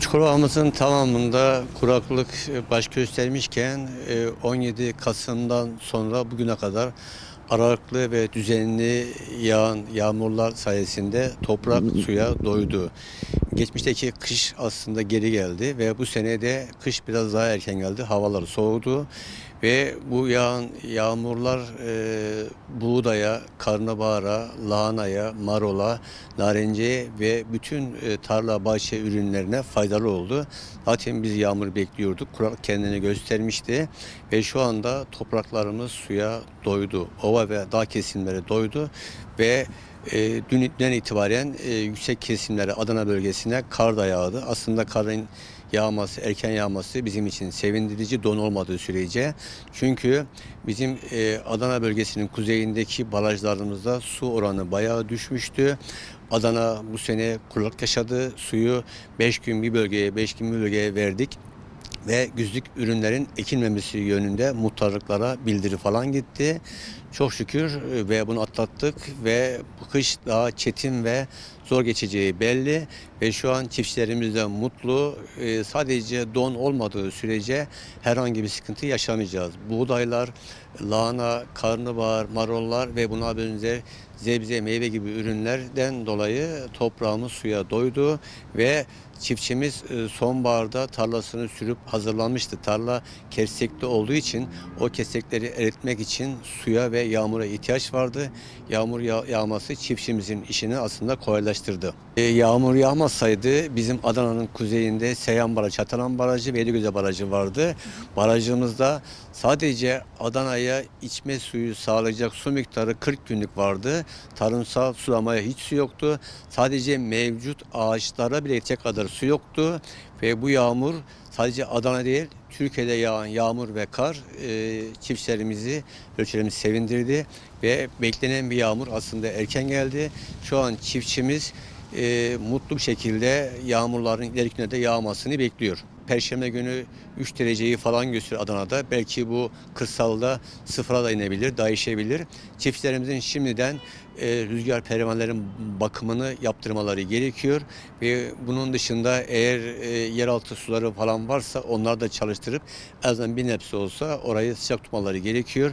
Çukurova'mızın tamamında kuraklık e, baş göstermişken e, 17 Kasım'dan sonra bugüne kadar aralıklı ve düzenli yağan yağmurlar sayesinde toprak suya doydu. Geçmişteki kış aslında geri geldi ve bu sene de kış biraz daha erken geldi. Havalar soğudu ve bu yağan yağmurlar e, buğdaya, karnabahara, lahanaya, marola, narenciye ve bütün e, tarla bahçe ürünlerine faydalı oldu. Zaten biz yağmur bekliyorduk. Kuraklık kendini göstermişti ve şu anda topraklarımız suya doydu. Ova ve dağ kesimleri doydu ve e, dünden itibaren e, yüksek kesimlere Adana bölgesine kar da yağdı. Aslında karın yağması, erken yağması bizim için sevindirici don olmadığı sürece. Çünkü bizim e, Adana bölgesinin kuzeyindeki barajlarımızda su oranı bayağı düşmüştü. Adana bu sene kuraklık yaşadı. Suyu 5 gün bir bölgeye, 5 gün bir bölgeye verdik ve güzlük ürünlerin ekilmemesi yönünde muhtarlıklara bildiri falan gitti. Çok şükür e, ve bunu atlattık ve bu kış daha çetin ve zor geçeceği belli ve şu an çiftçilerimiz de mutlu. E, Sadece don olmadığı sürece herhangi bir sıkıntı yaşamayacağız. Buğdaylar, lahana, karnabahar, marollar ve buna benzer zebze, meyve gibi ürünlerden dolayı toprağımız suya doydu ve çiftçimiz e, sonbaharda tarlasını sürüp hazırlanmıştı. Tarla kesekli olduğu için o kesekleri eritmek için suya ve yağmura ihtiyaç vardı. Yağmur yağ- yağması çiftçimizin işini aslında kolaylaştırdı. E, yağmur yağmasaydı bizim Adana'nın kuzeyinde Seyhan Barajı, Çatalan Barajı ve Yedigöze Barajı vardı. Barajımızda sadece Adana'ya içme suyu sağlayacak su miktarı 40 günlük vardı. Tarımsal sulamaya hiç su yoktu. Sadece mevcut ağaçlara bile yetecek kadar su yoktu. Ve bu yağmur sadece Adana değil, Türkiye'de yağan yağmur ve kar e, çiftçilerimizi, ölçülerimizi sevindirdi. Ve beklenen bir yağmur aslında erken geldi. Şu an çiftçimiz e, mutlu bir şekilde yağmurların ileriki de yağmasını bekliyor. Perşembe günü 3 dereceyi falan gösteriyor Adana'da. Belki bu kırsalda sıfıra da inebilir, değişebilir. Çiftçilerimizin şimdiden e, rüzgar pervanelerin bakımını yaptırmaları gerekiyor. Ve bunun dışında eğer e, yeraltı suları falan varsa onları da çalıştırıp en azından bir nebze olsa orayı sıcak tutmaları gerekiyor.